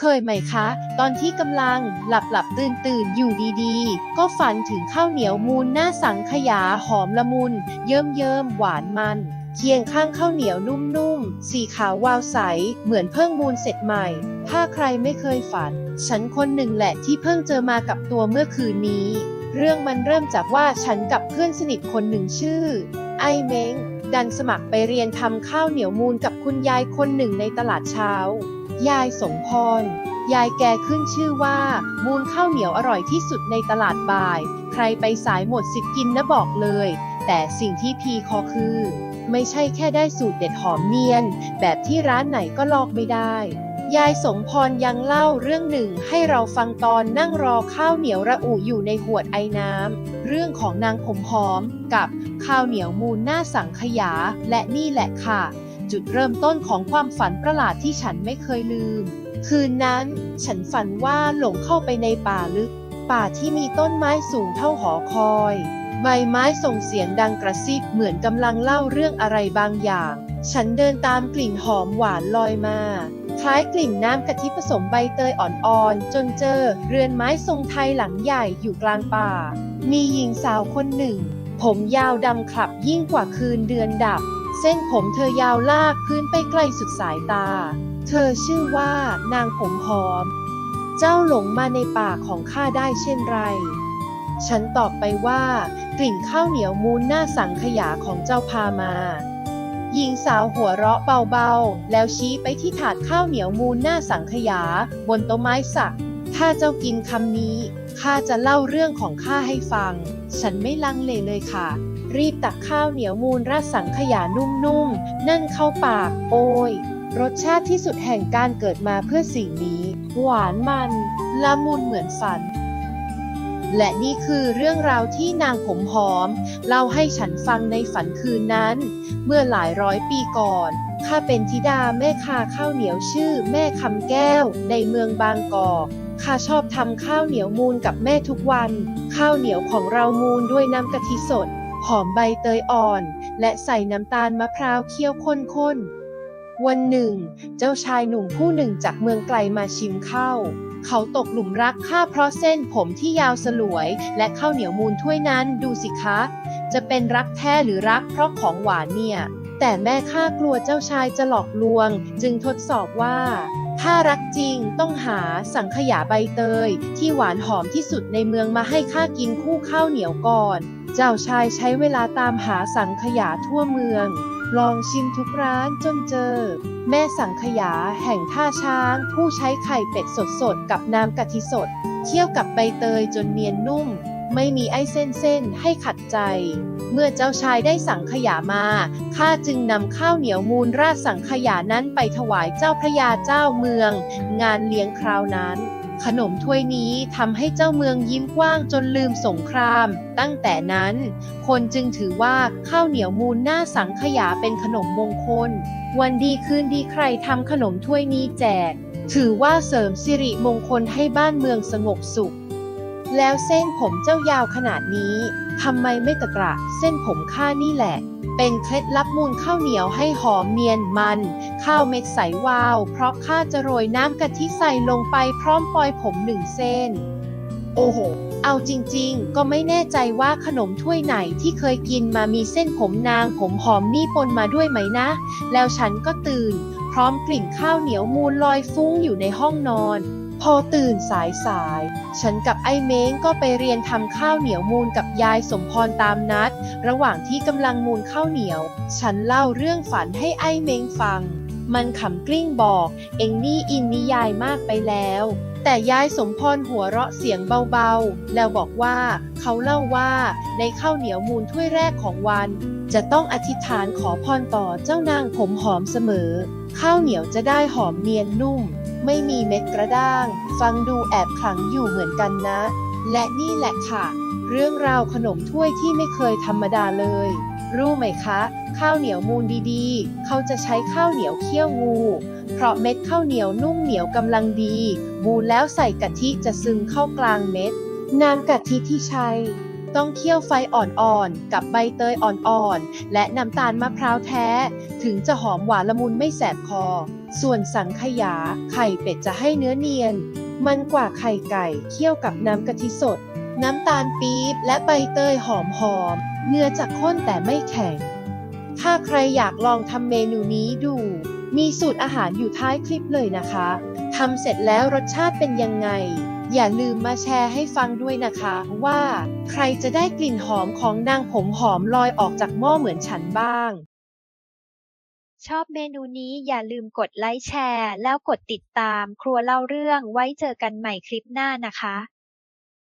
เคยไหมคะ ตอนที่กำลังหลับหลับตื่นตื่นอยู่ดีๆ ก็ฝันถึงข้าวเหนียวมูนหน้าสังขยาหอมละมุน เยิ้มเยิ้มหวานมัน เคียงข้างข้าวเหนียวนุ่มๆ สีขาววาวใส เหมือนเพิ่งมูนเสร็จใหม่ ถ้าใครไม่เคยฝัน ฉันคนหนึ่งแหละที่เพิ่งเจอมากับตัวเมื่อคืนนี้ เรื่องมันเริ่มจากว่าฉันกับเพื่อนสนิทคนหนึ่งชื่อ ไอเม้งดันสมัครไปเรียนทำข้าวเหนียวมูนกับคุณยายคนหนึ่งในตลาดเช้า ยายสมพร ยายแกขึ้นชื่อว่า มูนข้าวเหนียวอร่อยที่สุดในตลาดบ่าย ใครไปสายหมดสิทธิ์กินนะบอกเลย แต่สิ่งที่พีคอคือ ไม่ใช่แค่ได้สูตรเด็ดหอมเนียน แบบที่ร้านไหนก็ลอกไม่ได้ ยายสมพรยังเล่าเรื่องหนึ่งให้เราฟังตอนนั่งรอข้าวเหนียวระอุอยู่ในหวดไอน้ำ เรื่องของนางผมหอมกับข้าวเหนียวมูลหน้าสังขยา และนี่แหละค่ะ จุดเริ่มต้นของความฝันประหลาดที่ฉันไม่เคยลืม คืนนั้น ฉันฝันว่าหลงเข้าไปในป่าลึก ป่าที่มีต้นไม้สูงเท่าหอคอย ใบไม้ส่งเสียงดังกระซิบเหมือนกำลังเล่าเรื่องอะไรบางอย่าง ฉันเดินตามกลิ่นหอมหวานลอยมา คล้ายกลิ่นน้ำกะทิผสมใบเตยอ่อนๆ จนเจอ เรือนไม้ทรงไทยหลังใหญ่อยู่กลางป่า มีหญิงสาวคนหนึ่ง ผมยาวดำคลับยิ่งกว่าคืนเดือนดับ ส้นผมเธอยาวลากพื้นไปไกลสุดสายตา เธอชื่อว่านางผมหอม เจ้าหลงมาในป่าของข้าได้เช่นไร ฉันตอบไปว่ากลิ่นข้าวเหนียวมูนหน้าสังขยาของเจ้าพามาหญิงสาวหัวเราะเบาๆ แล้วชี้ไปที่ถาดข้าวเหนียวมูนหน้าสังขยา บนโต๊ะไม้สัก ถ้าเจ้ากินคำนี้ ข้าจะเล่าเรื่องของข้าให้ฟัง ฉันไม่ลังเลเลยค่ะ รีบตักข้าวเหนียวมูนราดสังขยานุ่มๆ นั่นเข้าปาก โอ้ย รสชาติที่สุดแห่งการเกิดมาเพื่อสิ่งนี้ หวานมันละมุนเหมือนฝัน และนี่คือเรื่องราวที่นางผมหอม เล่าให้ฉันฟังในฝันคืนนั้น เมื่อหลายร้อยปีก่อนข้าเป็นธิดาแม่ค้าข้าวเหนียวชื่อ แม่คำแก้ว ในเมืองบางกอกข้าชอบทำข้าวเหนียวมูนกับแม่ทุกวัน ข้าวเหนียวของเรามูนด้วยน้ำกะทิสด หอมใบเตยอ่อน และใส่น้ำตาลมะพร้าวเคี่ยวข้นๆ วันหนึ่ง เจ้าชายหนุ่มผู้หนึ่งจากเมืองไกลมาชิมข้าวเขาตกหลุมรักข้าเพราะเส้นผมที่ยาวสลวย และข้าวเหนียวมูนถ้วยนั้นดูสิคะ จะเป็นรักแท้หรือรักเพราะของหวานเนี่ย แต่แม่ข้ากลัวเจ้าชายจะหลอกลวง จึงทดสอบว่า ถ้ารักจริงต้องหาสังขยาใบเตย ที่หวานหอมที่สุดในเมืองมาให้ข้ากินคู่ข้าวเหนียวก่อน เจ้าชายใช้เวลาตามหาสังขยาทั่วเมือง ลองชิมทุกร้านจนเจอ แม่สังขยาแห่งท่าช้าง ผู้ใช้ไข่เป็ดสดๆกับน้ำกะทิสดเคี่ยวกับใบเตยจนเนียนนุ่ม ไม่มีไอ้เส้นๆให้ขัดใจ เมื่อเจ้าชายได้สังขยามา ข้าจึงนำข้าวเหนียวมูลราดสังขยานั้นไปถวายเจ้าพระยาเจ้าเมือง งานเลี้ยงคราวนั้นขนมถ้วยนี้ทำให้เจ้าเมืองยิ้มกว้างจนลืมสงคราม ตั้งแต่นั้น คนจึงถือว่าข้าวเหนียวมูลหน้าสังขยาเป็นขนมมงคล วันดีคืนดีใครทำขนมถ้วยนี้แจก ถือว่าเสริมสิริมงคลให้บ้านเมืองสงบสุข แล้วเส้นผมเจ้ายาวขนาดนี้ ทำไมไม่ตะกระเส้นผมข้านี่แหละ เป็นเคล็ดลับมูลข้าวเหนียวให้หอมเนียนมัน ข้าวเม็ดใสวาว เพราะข้าจะโรยน้ำกะทิใส่ลงไปพร้อมปลอยผมหนึ่งเส้น โอ้โห เอาจริงๆ ก็ไม่แน่ใจว่าขนมถ้วยไหนที่เคยกินมามีเส้นผมนางผมหอมนี่ปนมาด้วยไหมนะ แล้วฉันก็ตื่น พร้อมกลิ่นข้าวเหนียวมูลลอยฟุ้งอยู่ในห้องนอนพ อตื่นสายสายๆฉันกับไอ้เม้งก็ไปเรียนทำข้าวเหนียวมูลกับยายสมพรตามนัด ระหว่างที่กำลังมูลข้าวเหนียว ฉันเล่าเรื่องฝันให้ไอ้เม้งฟัง มันขำกลิ้งบอก เอ็งนี่อินนิยายมากไปแล้ว แต่ยายสมพรหัวเราะเสียงเบาๆ แล้วบอกว่าเขาเล่าว่าในข้าวเหนียวมูลถ้วยแรกของวันจะต้องอธิษฐานขอพรต่อเจ้านางผมหอมเสมอ ข้าวเหนียวจะได้หอมเนียนนุ่ม ไม่มีเม็ดกระด้าง ฟังดูแอบขลังอยู่เหมือนกันนะ และนี่แหละค่ะ เรื่องราวขนมถ้วยที่ไม่เคยธรรมดาเลย รู้ไหมคะ ข้าวเหนียวมูลดีๆ เขาจะใช้ข้าวเหนียวเคี่ยวงู เพราะเม็ดข้าวเหนียวนุ่มเหนียวกำลังดีมูลแล้วใส่กะทิจะซึมเข้ากลางเม็ด น้ำกะทิที่ใช้ ต้องเคี่ยวไฟอ่อนๆ กับใบเตยอ่อนๆ และน้ำตาลมะพร้าวแท้ ถึงจะหอมหวานละมุนไม่แสบคอ ส่วนสังขยา ไข่เป็ดจะให้เนื้อเนียน มันกว่าไข่ไก่เคี่ยวกับน้ำกะทิสด น้ำตาลปี๊บและใบเตยหอมๆ เนื้อจะข้นแต่ไม่แข็ง ถ้าใครอยากลองทำเมนูนี้ดู มีสูตรอาหารอยู่ท้ายคลิปเลยนะคะทำเสร็จแล้วรสชาติเป็นยังไง อย่าลืมมาแชร์ให้ฟังด้วยนะคะว่าใครจะได้กลิ่นหอมของนางผมหอมลอยออกจากหม้อเหมือนฉันบ้าง ชอบเมนูนี้อย่าลืมกดไลค์แชร์ แล้วกดติดตามครัวเล่าเรื่องไว้เจอกันใหม่คลิปหน้านะคะ